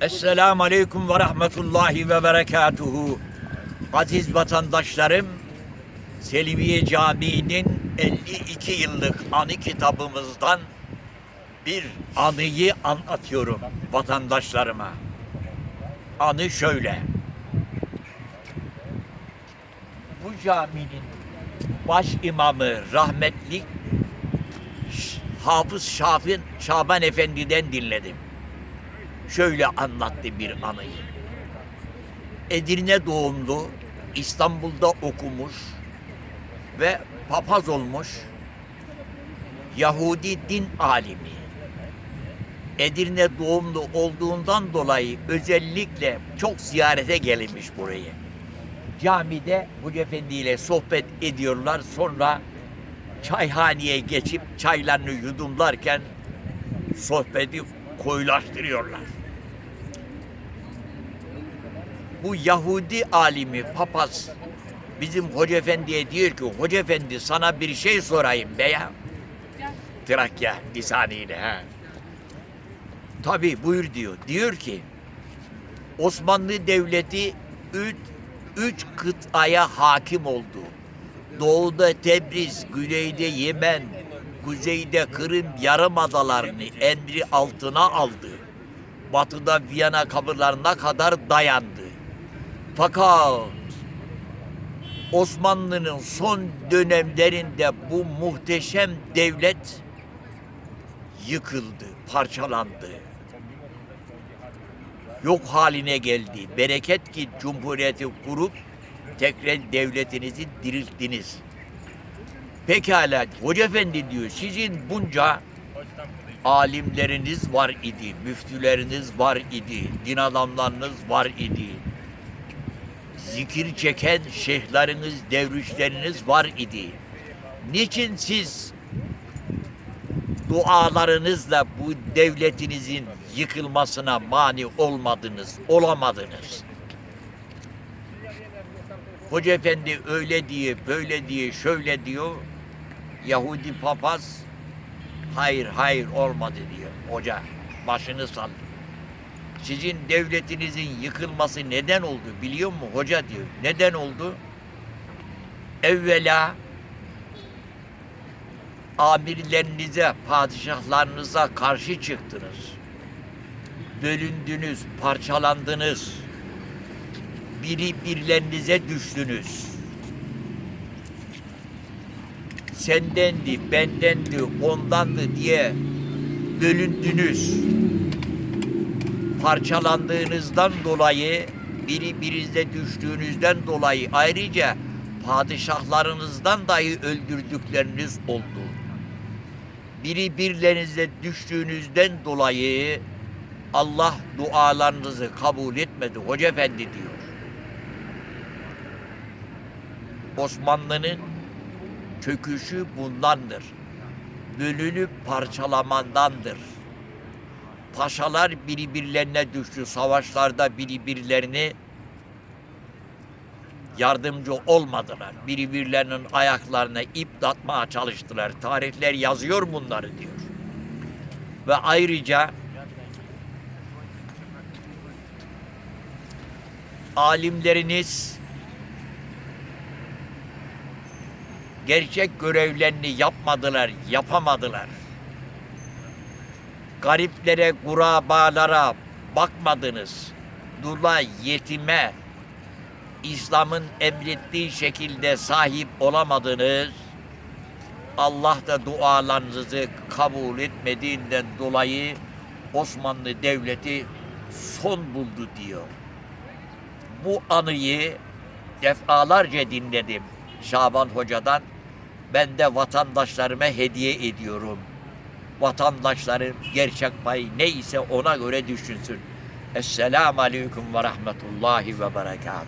Esselamu Aleyküm ve Rahmetullahi ve Berekatuhu. Aziz vatandaşlarım, Selimiye Camii'nin 52 yıllık anı kitabımızdan bir anıyı anlatıyorum vatandaşlarıma. Anı şöyle. Bu caminin baş imamı rahmetli Hafız Şafin Şaban Efendi'den dinledim şöyle anlattı bir anıyı. Edirne doğumlu, İstanbul'da okumuş ve papaz olmuş Yahudi din alimi. Edirne doğumlu olduğundan dolayı özellikle çok ziyarete gelmiş burayı. Camide Hoca Efendi ile sohbet ediyorlar. Sonra çayhaneye geçip çaylarını yudumlarken sohbeti koyulaştırıyorlar. Bu Yahudi alimi papaz bizim Hoca Efendi'ye diyor ki Hoca Efendi sana bir şey sorayım be ya. Trakya lisanıyla ha. Tabi buyur diyor. Diyor ki Osmanlı Devleti üç, üç kıtaya hakim oldu. Doğuda Tebriz, güneyde Yemen, kuzeyde Kırım yarımadalarını emri altına aldı. Batıda Viyana kapılarına kadar dayandı. Fakat Osmanlı'nın son dönemlerinde bu muhteşem devlet yıkıldı, parçalandı. Yok haline geldi. Bereket ki Cumhuriyeti kurup tekrar devletinizi dirilttiniz. Pekala Hoca Efendi diyor sizin bunca alimleriniz var idi, müftüleriniz var idi, din adamlarınız var idi. Zikir çeken şeyhleriniz, devrişleriniz var idi. Niçin siz dualarınızla bu devletinizin yıkılmasına mani olmadınız, olamadınız? Hoca Efendi öyle diye, böyle diye, şöyle diyor. Yahudi papaz hayır hayır olmadı diyor hoca. Başını sallıyor. Sizin devletinizin yıkılması neden oldu biliyor musun hoca diyor. Neden oldu? Evvela amirlerinize, padişahlarınıza karşı çıktınız. Bölündünüz, parçalandınız. Biri birlerinize düştünüz. Sendendi, bendendi, ondandı diye bölündünüz. Parçalandığınızdan dolayı, biri birinize düştüğünüzden dolayı ayrıca padişahlarınızdan dahi öldürdükleriniz oldu. Biri birlerinize düştüğünüzden dolayı Allah dualarınızı kabul etmedi Hoca Efendi diyor. Osmanlı'nın çöküşü bundandır. Bölünüp parçalamandandır. Paşalar birbirlerine düştü. Savaşlarda birbirlerini yardımcı olmadılar. Birbirlerinin ayaklarına ip atmaya çalıştılar. Tarihler yazıyor bunları diyor. Ve ayrıca alimleriniz gerçek görevlerini yapmadılar, yapamadılar. Gariplere, kurabalara bakmadınız. Dula, yetime, İslam'ın emrettiği şekilde sahip olamadınız. Allah da dualarınızı kabul etmediğinden dolayı Osmanlı Devleti son buldu diyor. Bu anıyı defalarca dinledim Şaban Hoca'dan. Ben de vatandaşlarıma hediye ediyorum. Vatandaşların gerçek payı neyse ona göre düşünsün. Esselamu Aleyküm ve Rahmetullahi ve Berekatuhu.